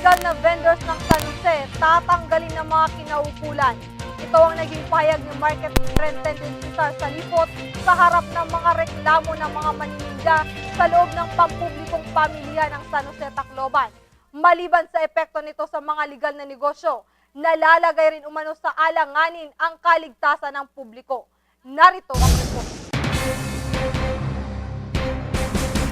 illegal na vendors ng San Jose tatanggalin ng mga kinaukulan. Ito ang naging pahayag ni Market Superintendent Cesar Salipot sa harap ng mga reklamo ng mga manininda sa loob ng pampublikong pamilya ng San Jose Tacloban. Maliban sa epekto nito sa mga legal na negosyo, nalalagay rin umano sa alanganin ang kaligtasan ng publiko. Narito ang report.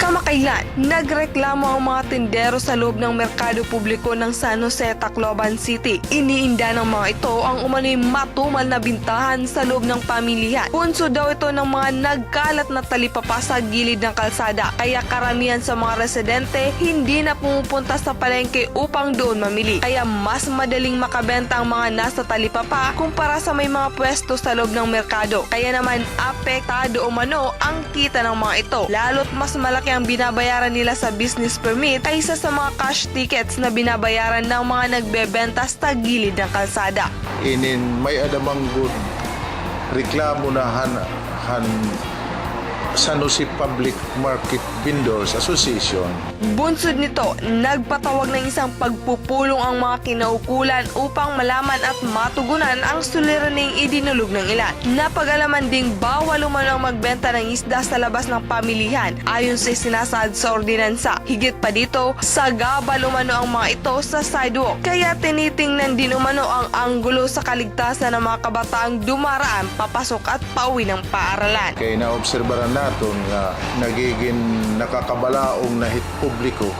Kamakailan, nagreklamo ang mga tindero sa loob ng merkado publiko ng San Jose, Tacloban City. Iniinda ng mga ito ang umano'y matumal na bintahan sa loob ng pamilihan. Punso daw ito ng mga nagkalat na talipapa sa gilid ng kalsada. Kaya karamihan sa mga residente hindi na pumupunta sa palengke upang doon mamili. Kaya mas madaling makabenta ang mga nasa talipapa kumpara sa may mga pwesto sa loob ng merkado. Kaya naman apektado umano ang kita ng mga ito. Lalo't mas malaki ang binabayaran nila sa business permit kaysa sa mga cash tickets na binabayaran ng mga nagbebenta sa gilid ng kalsada. inin may adamang good reklamo na han, han San Jose Public Market Vendors Association Bunsod nito, nagpatawag ng isang pagpupulong ang mga kinaukulan upang malaman at matugunan ang suliraning idinulog ng ilan. Napag-alaman ding bawal umano ang magbenta ng isda sa labas ng pamilihan ayon sa sinasaad sa ordinansa. Higit pa dito, sagabal umano ang mga ito sa sidewalk. Kaya tinitingnan din umano ang anggulo sa kaligtasan ng mga kabataang dumaraan papasok at pauwi ng paaralan. kay naobserbaran naton nga nagiging nakakabalaong na hit publiko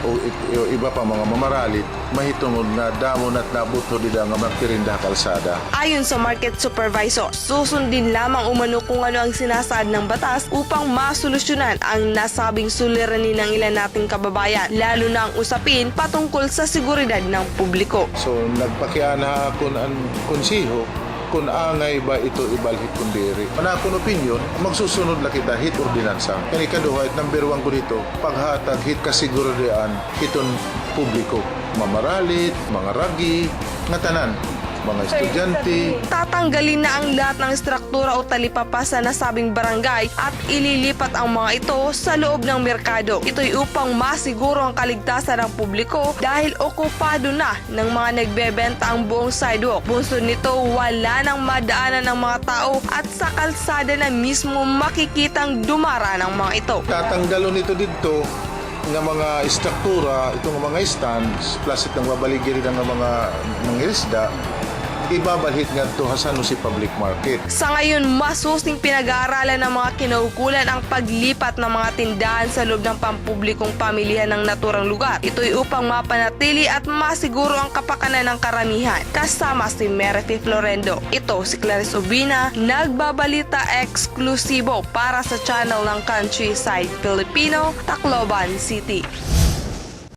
o, o iba pa mga mamaralit mahitungod nga damon at nabuto dida nga magtirinda kalsada Ayon sa market supervisor, susundin lamang umano kung ano ang sinasaad ng batas upang masolusyonan ang nasabing suliranin ng ilan nating kababayan, lalo na ang usapin patungkol sa seguridad ng publiko. So nagpakiana ako ang konsiho kung angay ba ito ibalhit kundiri. Ana akong opinion, magsusunod na kita hit ordinansa. Kani kaduha it number one ko dito, paghatag hit kasiguridan iton publiko. Mamaralit, mga ragi, nga tanan, mga estudyante, Tatanggalin na ang lahat ng struktura o talipapa sa nasabing barangay at ililipat ang mga ito sa loob ng merkado. Ito'y upang masiguro ang kaligtasan ng publiko dahil okupado na ng mga nagbebenta ang buong sidewalk. Bunsod nito, wala nang madaanan ng mga tao at sa kalsada na mismo makikitang dumara ng mga ito. tatanggalon ito dito nga mga struktura, itong mga stands, plus itong babaligyan ng mga mga isda, ibabalhit nga to sa San Jose Public Market. Sa ngayon, masusing pinag-aaralan ng mga kinaukulan ang paglipat ng mga tindahan sa loob ng pampublikong pamilihan ng naturang lugar. Ito'y upang mapanatili at masiguro ang kapakanan ng karamihan. Kasama si Meredith Florendo. Ito si Clarice Ubina, nagbabalita eksklusibo para sa channel ng Countryside Filipino, Tacloban City.